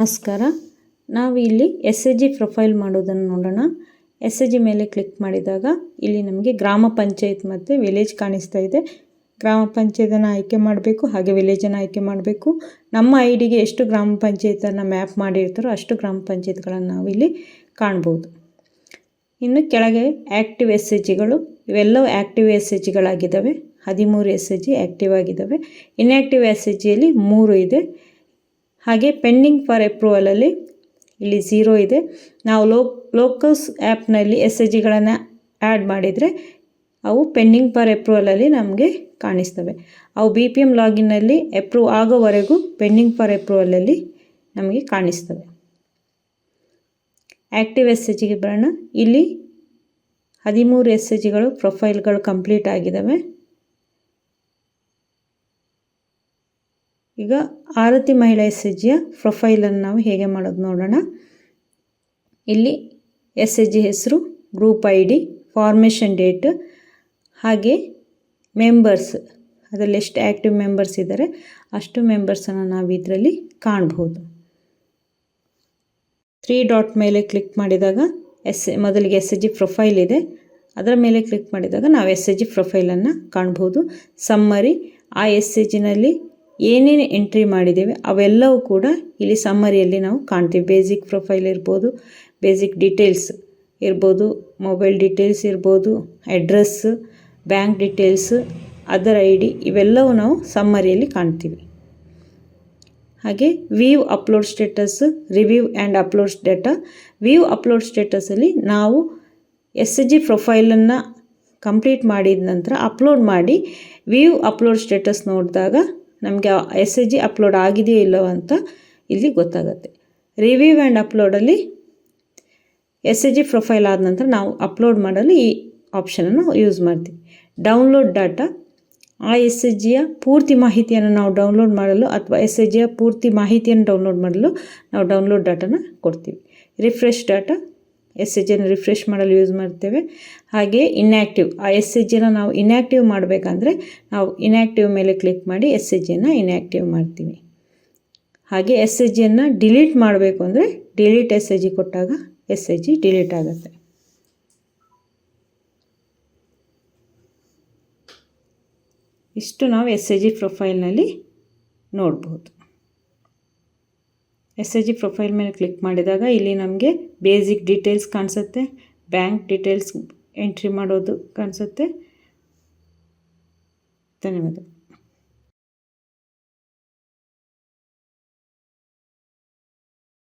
ನಮಸ್ಕಾರ. ನಾವು ಇಲ್ಲಿ ಎಸ್ ಎ ಜಿ ಪ್ರೊಫೈಲ್ ಮಾಡೋದನ್ನು ನೋಡೋಣ. ಎಸ್ ಎ ಜಿ ಮೇಲೆ ಕ್ಲಿಕ್ ಮಾಡಿದಾಗ ಇಲ್ಲಿ ನಮಗೆ ಗ್ರಾಮ ಪಂಚಾಯತ್ ಮತ್ತು ವಿಲೇಜ್ ಕಾಣಿಸ್ತಾ ಇದೆ. ಗ್ರಾಮ ಪಂಚಾಯತನ್ನು ಆಯ್ಕೆ ಮಾಡಬೇಕು, ಹಾಗೆ ವಿಲೇಜನ್ನು ಆಯ್ಕೆ ಮಾಡಬೇಕು. ನಮ್ಮ ಐ ಡಿಗೆ ಎಷ್ಟು ಗ್ರಾಮ ಪಂಚಾಯತನ್ನು ಮ್ಯಾಪ್ ಮಾಡಿರ್ತಾರೋ ಅಷ್ಟು ಗ್ರಾಮ ಪಂಚಾಯತ್ಗಳನ್ನು ನಾವು ಇಲ್ಲಿ ಕಾಣ್ಬೋದು. ಇನ್ನು ಕೆಳಗೆ ಆ್ಯಕ್ಟಿವ್ ಎಸ್ ಎಚ್ ಜಿಗಳು ಇವೆಲ್ಲವೂ ಆ್ಯಕ್ಟಿವ್ ಎಸ್ ಎ ಜಿಗಳಾಗಿದ್ದಾವೆ ಹದಿಮೂರು ಎಸ್ ಎಚ್ ಜಿ ಆ್ಯಕ್ಟಿವ್ ಆಗಿದ್ದಾವೆ. ಇನ್ಆ್ಯಕ್ಟಿವ್ ಎಸ್ ಎಚ್ ಜಿಯಲ್ಲಿ ಮೂರು ಇದೆ. ಹಾಗೆ ಪೆಂಡಿಂಗ್ ಫಾರ್ ಅಪ್ರೂವಲಲ್ಲಿ ಇಲ್ಲಿ ಝೀರೋ ಇದೆ. ನಾವು ಲೋ ಲೋಕಲ್ಸ್ ಆ್ಯಪ್ನಲ್ಲಿ ಎಸ್ ಎ ಜಿಗಳನ್ನು ಆ್ಯಡ್ ಮಾಡಿದರೆ ಅವು ಪೆಂಡಿಂಗ್ ಫಾರ್ ಅಪ್ರೂವಲಲ್ಲಿ ನಮಗೆ ಕಾಣಿಸ್ತವೆ. ಅವು ಬಿ ಪಿ ಎಂ ಲಾಗಿನ್ನಲ್ಲಿ ಅಪ್ರೂವ್ ಆಗೋವರೆಗೂ ಪೆಂಡಿಂಗ್ ಫಾರ್ ಅಪ್ರೂವಲಲ್ಲಿ ನಮಗೆ ಕಾಣಿಸ್ತವೆ. ಆ್ಯಕ್ಟಿವ್ ಎಸ್ ಎ ಜಿಗೆ ಬರೋಣ. ಇಲ್ಲಿ ಹದಿಮೂರು ಎಸ್ ಎ ಜಿಗಳು ಪ್ರೊಫೈಲ್ಗಳು ಕಂಪ್ಲೀಟ್ ಆಗಿದ್ದಾವೆ ಈಗ ಆರತಿ ಮಹಿಳಾ ಎಸ್ ಎಚ್ ಜಿಯ ಪ್ರೊಫೈಲನ್ನು ನಾವು ಹೇಗೆ ಮಾಡೋದು ನೋಡೋಣ. ಇಲ್ಲಿ ಎಸ್ ಎಚ್ ಜಿ ಹೆಸರು, group I D formation date, ಹಾಗೆ ಮೆಂಬರ್ಸ್, ಅದರಲ್ಲಿ ಎಷ್ಟು ಆ್ಯಕ್ಟಿವ್ ಮೆಂಬರ್ಸ್ ಇದ್ದಾರೆ ಅಷ್ಟು ಮೆಂಬರ್ಸನ್ನು ನಾವು ಇದರಲ್ಲಿ ಕಾಣ್ಬೋದು. ತ್ರೀ ಡಾಟ್ ಮೇಲೆ ಕ್ಲಿಕ್ ಮಾಡಿದಾಗ ಎಸ್, ಮೊದಲಿಗೆ ಎಸ್ ಎಚ್ ಜಿ ಪ್ರೊಫೈಲ್ ಇದೆ. ಅದರ ಮೇಲೆ ಕ್ಲಿಕ್ ಮಾಡಿದಾಗ ನಾವು ಎಸ್ ಎಚ್ ಜಿ ಪ್ರೊಫೈಲನ್ನು ಕಾಣ್ಬೋದು. ಸಮ್ಮರಿ, ಆ ಎಸ್ ಎಚ್ ಜಿನಲ್ಲಿ ಏನೇನು ಎಂಟ್ರಿ ಮಾಡಿದ್ದೇವೆ ಅವೆಲ್ಲವೂ ಕೂಡ ಇಲ್ಲಿ ಸಮ್ಮರಿಯಲ್ಲಿ ನಾವು ಕಾಣ್ತೀವಿ. ಬೇಸಿಕ್ ಪ್ರೊಫೈಲ್ ಇರ್ಬೋದು ಬೇಸಿಕ್ ಡೀಟೇಲ್ಸ್ ಇರ್ಬೋದು ಮೊಬೈಲ್ ಡೀಟೇಲ್ಸ್ ಇರ್ಬೋದು address bank details other I D ಇವೆಲ್ಲವೂ ನಾವು ಸಮ್ಮರಿಯಲ್ಲಿ ಕಾಣ್ತೀವಿ. ಹಾಗೆ view upload status review and upload data view upload ಸ್ಟೇಟಸಲ್ಲಿ ನಾವು ಎಸ್ ಎಸ್ ಜಿ ಪ್ರೊಫೈಲನ್ನು ಕಂಪ್ಲೀಟ್ ಮಾಡಿದ ನಂತರ ಅಪ್ಲೋಡ್ ಮಾಡಿ ವ್ಯೂ ಅಪ್ಲೋಡ್ ಸ್ಟೇಟಸ್ ನೋಡಿದಾಗ ನಮಗೆ ಎಸ್ ಎಚ್ ಜಿ ಅಪ್ಲೋಡ್ ಆಗಿದೆಯೋ ಇಲ್ಲವೋ ಅಂತ ಇಲ್ಲಿ ಗೊತ್ತಾಗುತ್ತೆ. ರಿವ್ಯೂ ಆ್ಯಂಡ್ ಅಪ್ಲೋಡಲ್ಲಿ ಎಸ್ ಎಚ್ ಜಿ ಪ್ರೊಫೈಲ್ ಆದ ನಂತರ ನಾವು ಅಪ್ಲೋಡ್ ಮಾಡಲು ಈ ಆಪ್ಷನನ್ನು ಯೂಸ್ ಮಾಡ್ತೀವಿ. ಡೌನ್ಲೋಡ್ ಡಾಟಾ ಆ ಎಸ್ ಎಚ್ ಜಿಯ ಪೂರ್ತಿ ಮಾಹಿತಿಯನ್ನು ನಾವು ಡೌನ್ಲೋಡ್ ಮಾಡಲು ಅಥವಾ ಎಸ್ ಎಚ್ ಜಿಯ ಪೂರ್ತಿ ಮಾಹಿತಿಯನ್ನು ಡೌನ್ಲೋಡ್ ಮಾಡಲು ನಾವು ಡೌನ್ಲೋಡ್ ಡಾಟಾನ ಕೊಡ್ತೀವಿ. ರಿಫ್ರೆಶ್ ಡಾಟಾ ಎಸ್ ಎಚ್ ಜಿನ ರಿಫ್ರೆಶ್ ಮಾಡಲು ಯೂಸ್ ಮಾಡ್ತೇವೆ. ಹಾಗೆ ಇನ್ಯಾಕ್ಟಿವ್ ಆ ಎಸ್ ಎಚ್ ಜಿನ ನಾವು ಇನ್ಯಾಕ್ಟಿವ್ ಮಾಡಬೇಕಂದ್ರೆ ನಾವು ಇನ್ಯಾಕ್ಟಿವ್ ಮೇಲೆ ಕ್ಲಿಕ್ ಮಾಡಿ ಎಸ್ ಎಚ್ ಜಿನ ಇನ್ಯಾಕ್ಟಿವ್ ಮಾಡ್ತೀವಿ. ಹಾಗೆ ಎಸ್ ಎಚ್ ಜಿಯನ್ನು ಡಿಲೀಟ್ ಮಾಡಬೇಕು ಅಂದರೆ ಡಿಲೀಟ್ ಎಸ್ ಎಚ್ ಜಿ ಕೊಟ್ಟಾಗ ಎಸ್ ಎಚ್ ಜಿ ಡಿಲೀಟ್ ಆಗುತ್ತೆ. ಇಷ್ಟು ನಾವು ಎಸ್ ಎಚ್ ಜಿ ಪ್ರೊಫೈಲ್ನಲ್ಲಿ ನೋಡ್ಬೋದು. ಎಸ್ ಎಚ್ ಜಿ ಪ್ರೊಫೈಲ್ ಮೇಲೆ ಕ್ಲಿಕ್ ಮಾಡಿದಾಗ ಇಲ್ಲಿ ನಮಗೆ ಬೇಸಿಕ್ ಡೀಟೇಲ್ಸ್ ಕಾಣಿಸುತ್ತೆ. ಬ್ಯಾಂಕ್ ಡೀಟೇಲ್ಸ್ ಎಂಟ್ರಿ ಮಾಡೋದು ಕಾಣಿಸುತ್ತೆ. ಧನ್ಯವಾದ.